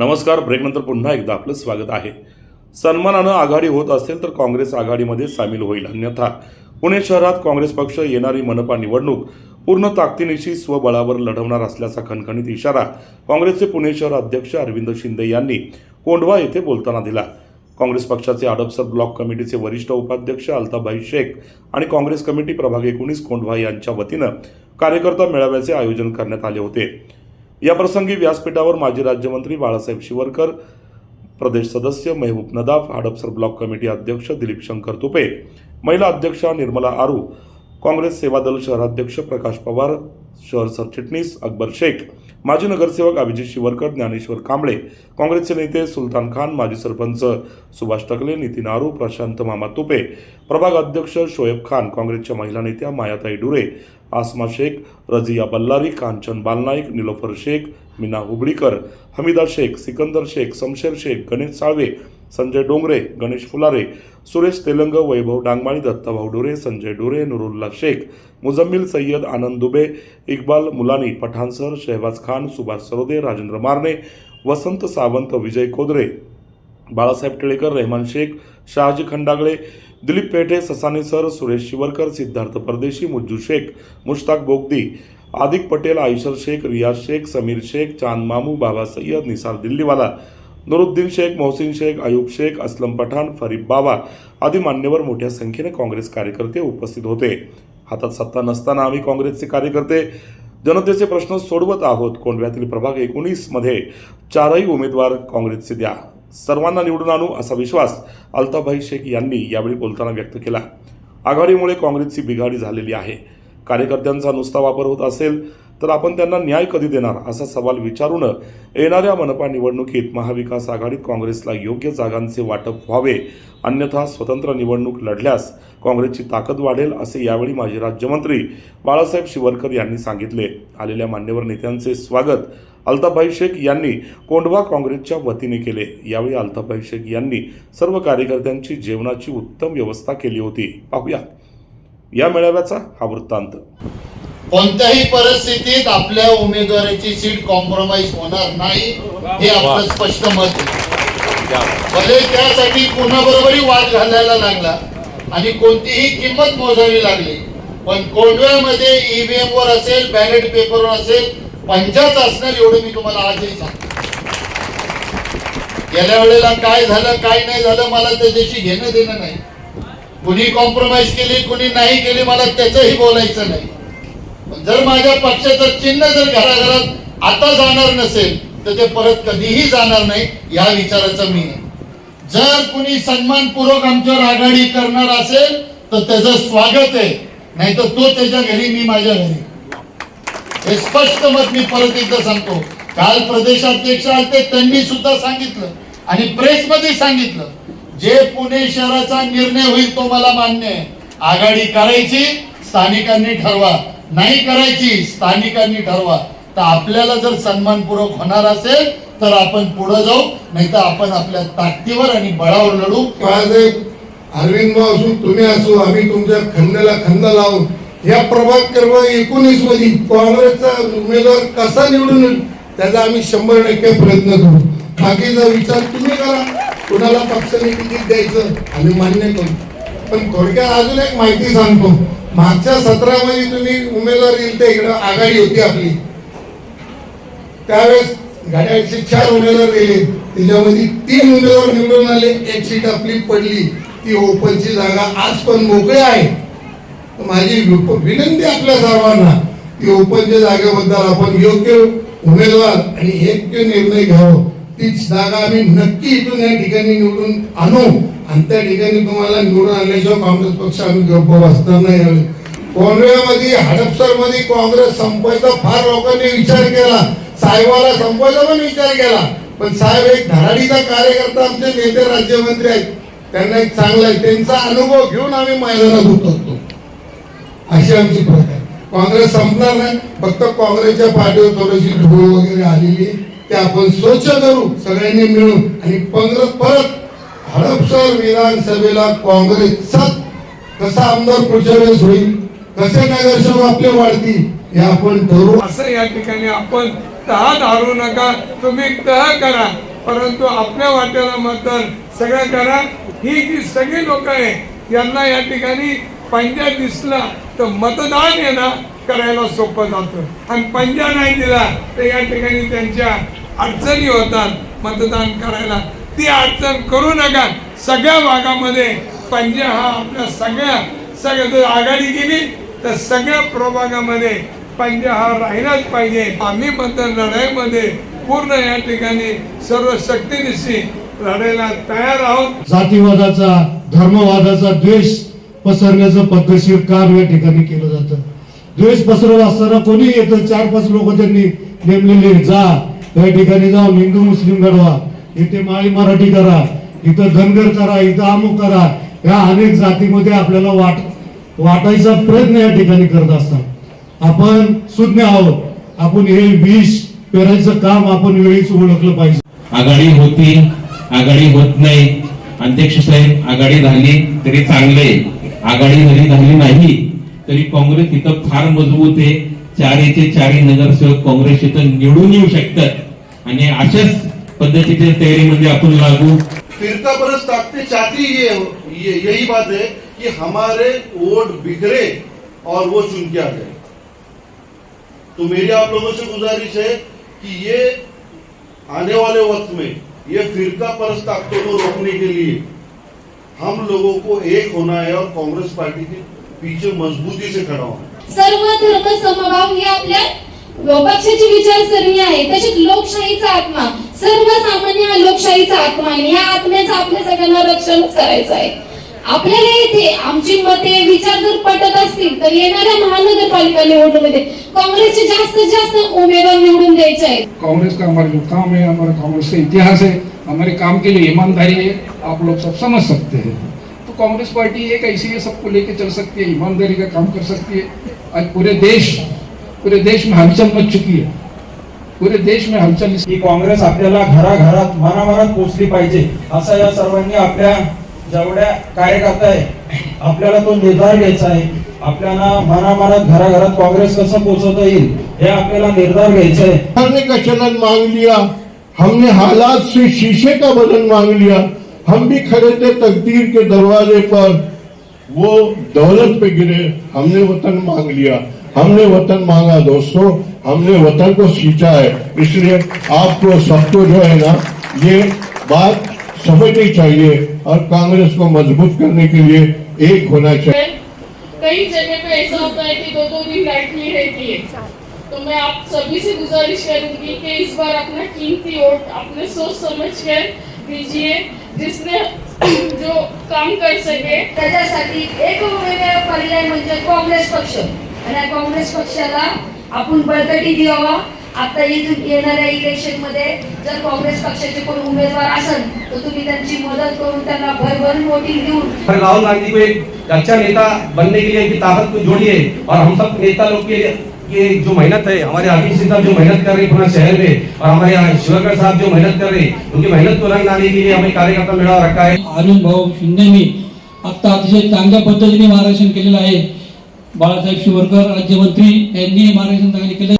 नमस्कार. ब्रेकनंतर पुन्हा एकदा आपलं स्वागत आहे. सन्मानानं आघाडी होत असेल तर काँग्रेस आघाडीमध्ये सामील होईल. अन्यथा पुणे शहरात काँग्रेस पक्ष येणारी मनपा निवडणूक पूर्ण ताकदीनिशी स्वबळावर लढवणार असल्याचा खणखणीत इशारा काँग्रेसचे पुणे शहर अध्यक्ष अरविंद शिंदे यांनी कोंढवा येथे बोलताना दिला. काँग्रेस पक्षाचे आडपसर ब्लॉक कमिटीचे वरिष्ठ उपाध्यक्ष अल्ताभाई शेख आणि काँग्रेस कमिटी प्रभाग एकोणीस कोंढवा यांच्या वतीनं कार्यकर्ता मेळाव्याचे आयोजन करण्यात आले होते. या प्रसंगी व्यासपीठावर माजी राज्यमंत्री बाळासाहेब शिवरकर प्रदेश सदस्य मेहबूब नदाफ हडपसर ब्लॉक कमिटी अध्यक्ष दिलीप शंकर तुपे महिला अध्यक्षा निर्मला आरू काँग्रेस सेवा दल शहराध्यक्ष प्रकाश पवार शहर सरचिटणीस अकबर शेख माजी नगरसेवक अभिजित शिवरकर ज्ञानेश्वर कांबळे काँग्रेसचे नेते सुलतान खान माजी सरपंच सुभाष टकले नितीन आरू प्रशांत मामा तुपे प्रभाग अध्यक्ष शोएब खान काँग्रेसच्या महिला नेत्या मायाताई डुरे आसमा शेख रजिया बल्लारी कांचन बालनाईक निलोफर शेख मीना हुबळीकर हमीदा शेख सिकंदर शेख शमशेर शेख गणेश साळवे संजय डोंगरे गणेश फुलारे सुरेश तेलंग वैभव डांगमाळी दत्ताभाऊ डोरे संजय डोरे नुरुल्ला शेख मुजम्मिल सय्यद आनंद दुबे इक्बाल मुलानी पठाणसर शहबाज खान सुभाष सरोदे राजेंद्र मारणे वसंत सावंत विजय कोदरे बाळासाहेब टिळेकर रेहमान शेख शहाजी खंडागळे दिलीप पेठे ससाने सर सुरेश शिवरकर सिद्धार्थ परदेशी मुज्जू शेख मुश्ताक बोगदी आदिक पटेल आयशर शेख रियाज शेख समीर शेख चांद मामू बाबा सय्यद निसार दिल्लीवाला नुरुद्दीन शेख मोहसिन शेख अयूब शेख असलम पठाण फरीब बाबा आदी मान्यवर मोठ्या संख्येने काँग्रेस कार्यकर्ते उपस्थित होते. हातात सत्ता नसताना आम्ही काँग्रेसचे कार्यकर्ते. जनतेचे प्रश्न सोडवत आहोत. कोंढव्यातील प्रभाग एकोणीसमध्ये चारही उमेदवार काँग्रेसचे द्या. सर्वांना निवडून आणू असा विश्वास अल्ताभाई शेख यांनी यावेळी बोलताना व्यक्त केला. आघाडीमुळे काँग्रेसची बिघाडी झालेली आहे. कार्यकर्त्यांचा नुसता वापर होत असेल तर आपण त्यांना न्याय कधी देणार असा सवाल विचारून येणाऱ्या मनपा निवडणुकीत महाविकास आघाडीत काँग्रेसला योग्य जागांचे वाटप व्हावे अन्यथा स्वतंत्र निवडणूक लढल्यास काँग्रेसची ताकद वाढेल असे यावेळी माजी राज्यमंत्री बाळासाहेब शिवरकर यांनी सांगितले. आलेल्या मान्यवर नेत्यांचे स्वागत अल्ताभाई शेख यांनी कोंढवा काँग्रेसच्या वतीने केले. यावेळी अल्ताभाई शेख यांनी सर्व कार्यकर्त्यांची जेवणाची उत्तम व्यवस्था केली होती. पाहूया. या मेळाव्याचा हा वृत्तांत. कोणत्याही परिस्थितीत आपल्या उमेदवाराची सीट कॉम्प्रोमाइज होणार नाही हे आपलं स्पष्ट मत भले त्यासाठी कोणाबरोबरही वाद घालायला लागला आणि कोणतीही किंमत मोजावी लागली पण कोंडव्यामध्ये ईव्हीएम वर असेल बॅलेट पेपरवर असेल पंचाच असणार एवढं मी तुम्हाला आजही सांगतो. गेल्या वेळेला काय झालं काय नाही झालं मला त्याच्याशी घेणं देणं नाही. कुणी कॉम्प्रोमाइज केली कुणी नाही केली मला त्याचंही बोलायचं नाही. जर माझ्या पक्षाचं चिन्ह जर घराघरात आता जाणार नसेल तर ते परत कधीही जाणार नाही या विचाराचं मी जर कुणी सन्मानपूर्वक आमच्यावर आघाडी करणार असेल तर त्याचं स्वागत आहे. नाही तर तो त्याच्या घरी मी माझ्या घरी. हे स्पष्ट मत मी परत एकदा सांगतो. काल प्रदेशाध्यक्ष आले त्यांनी सुद्धा सांगितलं आणि प्रेसमध्ये सांगितलं जे पुणे शहराचा निर्णय होईल तो मला मान्य आहे. आघाडी करायची स्थानिकांनी ठरवा. नाही करायची स्थानिकांनी ठरवा. तर आपल्याला जर सन्मानपूर्वक होणार असेल तर आपण पुढे जाऊ नाही तर आपण आपल्या ताकदीवर आणि बळावर लढू. अरविंद भाऊ असू तुम्ही असू आम्ही तुमच्या खंडाला खंड लावून. या प्रभाग क्रमांक एकोणीसमध्ये काँग्रेसचा उमेदवार कसा निवडून येईल त्याचा आम्ही शंभर टक्के प्रयत्न करू. बाकीचा विचार तुम्ही करा. कुणाला पक्षाने तिकीट द्यायचं आम्ही मान्य करू. पण थोडक्यात अजून एक माहिती सांगतो. मागच्या सत्रामध्ये तुम्ही उमेदवार येईल ते इकडं आघाडी होती आपली. त्यावेळेस घड्याळचे चार उमेदवार दिले त्याच्यामध्ये तीन उमेदवार निवडून आले. एक सीट आपली पडली. ती ओपनची जागा आज पण मोकळी आहे. माझी विनंती आपल्या सर्वांना की ओपनच्या जागेबद्दल आपण योग्य उमेदवार आणि योग्य निर्णय घ्यावं. तीच जागा आम्ही नक्की इथून या ठिकाणी निवडून आणू. आणि त्या ठिकाणी तुम्हाला निवडून आणल्याशिवाय काँग्रेस पक्ष आम्ही गप्प बसणार नाही. यावेळी काँग्रेसमध्ये काँग्रेस संपवायचा फार लोकांनी विचार केला. साहेबाला संपवायचा पण विचार केला. पण साहेब एक धडाडीचा कार्यकर्ता आमचे नेते राज्यमंत्री आहेत. त्यांना एक चांगला आहे. त्यांचा अनुभव घेऊन आम्ही मैदानात उतरतो. अशी आमची प्रथा आहे. काँग्रेस संपणार नाही. फक्त काँग्रेसच्या पाठीवर थोडीशी ढोळ वगैरे आलेली आहे. ते आपण स्वच्छ करू सगळ्यांनी मिळून. आणि परत परत हडपसर विधानसभेला काँग्रेसचा कसा आमदार पुढच्या वेळेस होईल? कसे नगरसेवक आपले वाढतील? हे आपण ठरवू. असं या ठिकाणी आपण तह धारू नका. तुम्ही तह करा. परंतु आपल्या वाट्याला मतदान सगळं करा. ही जी सगळी लोक आहे यांना या ठिकाणी पंजा दिसला तर मतदान येणं करायला सोपं जातं. आणि पंजा नाही दिला तर या ठिकाणी त्यांच्या अडचणी होतात मतदान करायला. ती अडचण करू नका. सगळ्या भागामध्ये पंजा हा आपल्या सगळ्या सगळ्या जर आघाडी गेली तर सगळ्या प्रभागामध्ये पंजा हा राहिलाच पाहिजे. आम्ही मतदान लढाईमध्ये पूर्ण या ठिकाणी सर्व शक्तीनिशी लढायला तयार आहोत. जातीवादाचा धर्मवादाचा द्वेष पसरण्याचं पद्धतशीर काम या ठिकाणी केलं जातं. द्वेष पसरत असताना कोणी येतं चार पाच लोक त्यांनी नेमलेले जा. त्या ठिकाणी जाऊन हिंदू मुस्लिम घडवा. इथे माळी मराठी करा इथं धनगर करा इथं अमुक करा. या अनेक जातीमध्ये आपल्याला वाट वाटायचा प्रयत्न या ठिकाणी करत असतात. आपण सुज्ञ आहोत. आपण हे विष पेरायचं काम आपण वेळीच ओळखलं पाहिजे. आघाडी होती आघाडी होत नाही. अध्यक्ष साहेब आघाडी झाली तरी चांगले. आघाडी जरी झाली नाही तरी काँग्रेस इथं फार मजबूत आहे. चारीचे चारी नगरसेवक काँग्रेस इथं निवडून येऊ शकतात. आणि अशाच पद्धतीच्या तयारीमध्ये आपण लागू. फिरता परस ताकते चाहती ये, ये यही बात है कि हमारे वोट बिखरे और वो चुन के आ जाए तो मेरी आप लोगों से गुजारिश है कि ये आने वाले वक्त में ये फिरका परस ताकतों को रोकने के लिए हम लोगों को एक होना है और कांग्रेस पार्टी के पीछे मजबूती से खड़ा होना है। सर्व धर्म समभाव हे आपल्या पक्षाची विचारसरणी आहे. तशीच लोकशाहीचा आत्मा सर्वसामान्य हा लोकशाहीचा आत्मा आहे. या आत्म्याचं आपल्या सगळ्यांना रक्षण करायचं आहे. आपल्याला इथे आमची मते विचार जर पटत असतील तर येणाऱ्या महानगरपालिका निवडणुकीमध्ये काँग्रेसचे जास्तीत जास्त उमेदवार निवडून द्यायचे आहेत. कांग्रेस का हमारा जो काम है हमारा कांग्रेस का इतिहास है हमारे काम के लिए ईमानदारी है आप लोग सब समझ सकते हैं. तो कांग्रेस पार्टी एक ऐसी है सबको लेके चल सकती है ईमानदारी का काम कर सकती है. आज पूरे देश पूरे देश में हलचल मच चुकी है। पूरे देश में हलचल की काँग्रेस आपल्याला घराघरात मनामनात पोचली पाहिजे असं या सर्वांनी आपल्या जेवढ्या कार्यकर्ता आहे आपल्याला तो निर्धार घ्यायचा आहे. आपल्याला मनामनात घराघरात काँग्रेस कसं पोहोचवता येईल हे आपल्याला निर्धार घ्यायचा आहे. हमने का चलन मांग लिया हमने हालात से शीशे का बदन मांग लिया हम भी खड़े थे तकदीर के दरवाजे पर। वो दौलत पे गिरे, हमने वतन मांग लिया। हमने वतन मांगा, दोस्तों, हमने वतन को सींचा है। इसलिए आपको सबको जो है ना, ये बात समझनी चाहिए और कांग्रेस को मज़बूत करने के लिए एक होना चाहिए। कई जगह पे ऐसा होता है कि दो दो दिन लाइट नहीं रहती है। तो मैं आप सभी से गुजारिश करूँगी कि इस बार अपना कीमती वोट, अपने सोच समझ कर दीजिए। जिसने जो काम कर सके त्याच्यासाठी एक पर्याय म्हणजे काँग्रेस पक्ष. आणि काँग्रेस पक्षाला आपण बळकटी द्यावा. आता इथून येणाऱ्या इलेक्शनमध्ये जर काँग्रेस पक्षाचे कोण उमेदवार असेल तर तुम्ही त्यांची मदत करून त्यांना भरभरून वोटिंग देऊन राहुल गांधी को एक अच्छा नेता बनने के लिए इनकी ताकत को जोड़िए और हम सब नेता लोग के लिए ये जो मेहनत है हमारे अभिषेक सिंह साहब जो मेहनत कर रहे हैं पूरे शहर में और हमारे यहाँ शिवकर साहब जो मेहनत कर रहे हैं उनकी मेहनत को रंग लाने के लिए हमें कार्यकर्ता मेळावा रखा है। अरुण भाऊ शिंदेनी आता अतिशय चांगल्या पद्धतीने मार्गदर्शन केलेलं आहे. बाळासाहेब शिवरकर राज्यमंत्री यांनी मार्गदर्शन चांगले केलं.